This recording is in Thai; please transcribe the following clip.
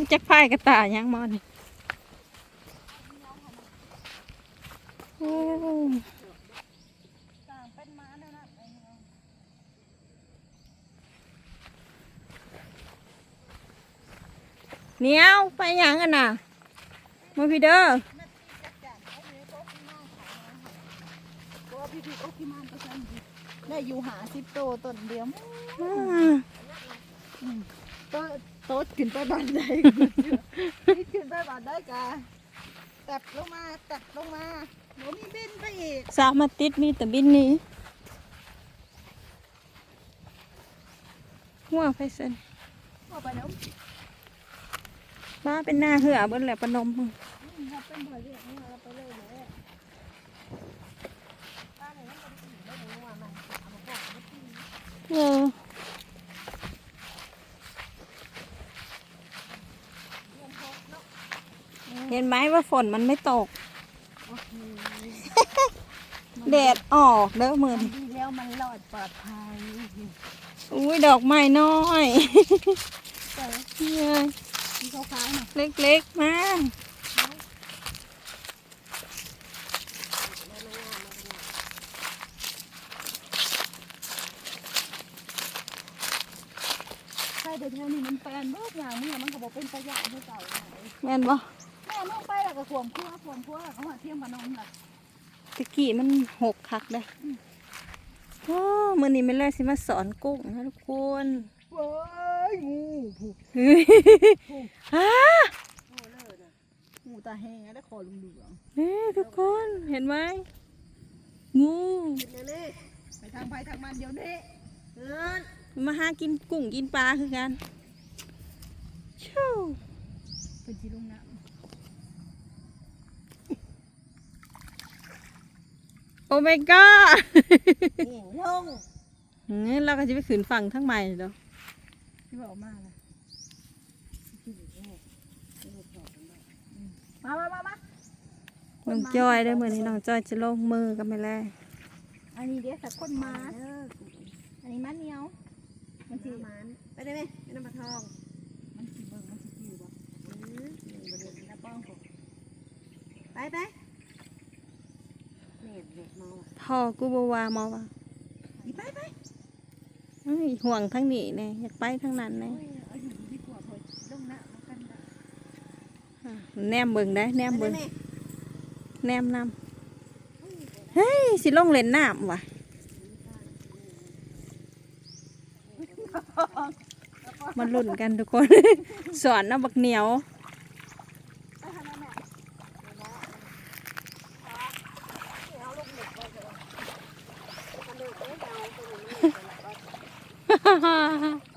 คือจักพายกระตายยังมอนี่โอ้ต่างเป็นม้าแล้วนะไอ้น้องเหนียวไปหยังกันน่ะมาพี่เด้อเพราะว่าพี่พี่โอ้พี่มานก็ฉันได้อยู่หาสิบโตต้นเดียวอ่า โตโตขึ้นไปบ้านใดนี่ขึ้นไปบ้านได้กะตัดลงมาตัดลงมาหนูมีบินไปอีกสาวมาติดมีแต่บินหนี้หัวไปเส้นเอาไปแล้วมาเป็นหน้าเหือเบิ้ลแหละปนมเราเป็นบ่อยเรียกนี่เราไปเลยเลยเออ เห็นไหมว่าฝนมันไม่ตก แดดออกเด้อมือนดีแล้วมันรอดปลอดภัยอุ้ยดอกไม้น้อยแต่เนี่ยที่เขาขายน่ะเล็กๆมากใช่แต่เท่านี้มันแปลนเบิดอย่างนี้มันก็บอกเป็นประหยัดเท่าเก่าไหนแม่นบ่ ก็ขวมคั่วขวมคั่วเขาว่าเทียมพนมล่ะตะกี้มันหกคักเลยโอ้มือนี้ไม่แลสิมาสอนกุ้งนะทุกคนเว้ยงูผูกฮ่างูตาแห้งแล้วคอลุงเหลืองเฮ้ทุกคนเห็นไหมงูไปทางไปทางมันเดี๋ยวนี้เอินมาหากินกุ้งกินปลาคือกันชู้เป็นชีลุงน้ โอ้ my god ำนี่ลงงั้นเราก็จะไปขืนฝั่งทั้งใหม่เด้อที่บอกมาเลยมามามามาน้องจอยได้อมือนี้น้องจอยจะลงมือกันไปแล้วอันนี้เดี๋ยวสักคนมาอันนี้มันเหนียว มันสีมันไปได้ไหมไปน้ำปลาทอง มันสีเบิ่งมันสีผิวบ่อืมนี่บริเวณน้ำป้องผมไปไป เน็ตเน็ตเมาอะพ่อกูบวามอว่าอีไปไปเอ้ยห่วงทั้งนี้เนี่ยอยากไปทั้งนั้นเนี่ยเอ้ยเอาอยู่ดีกว่าเพิ่นลงน้ำแล้วกันได้แนมเบิ่งได้แนมไปเบิ่งได้ไหมแนมนำเฮ้ยสิลงเล่นน้ำว่ะมาลุ้นกันทุกคน สอนนะบักเหนียว ไปทางนั้นแหละเอาลงเน็ตไป เถอ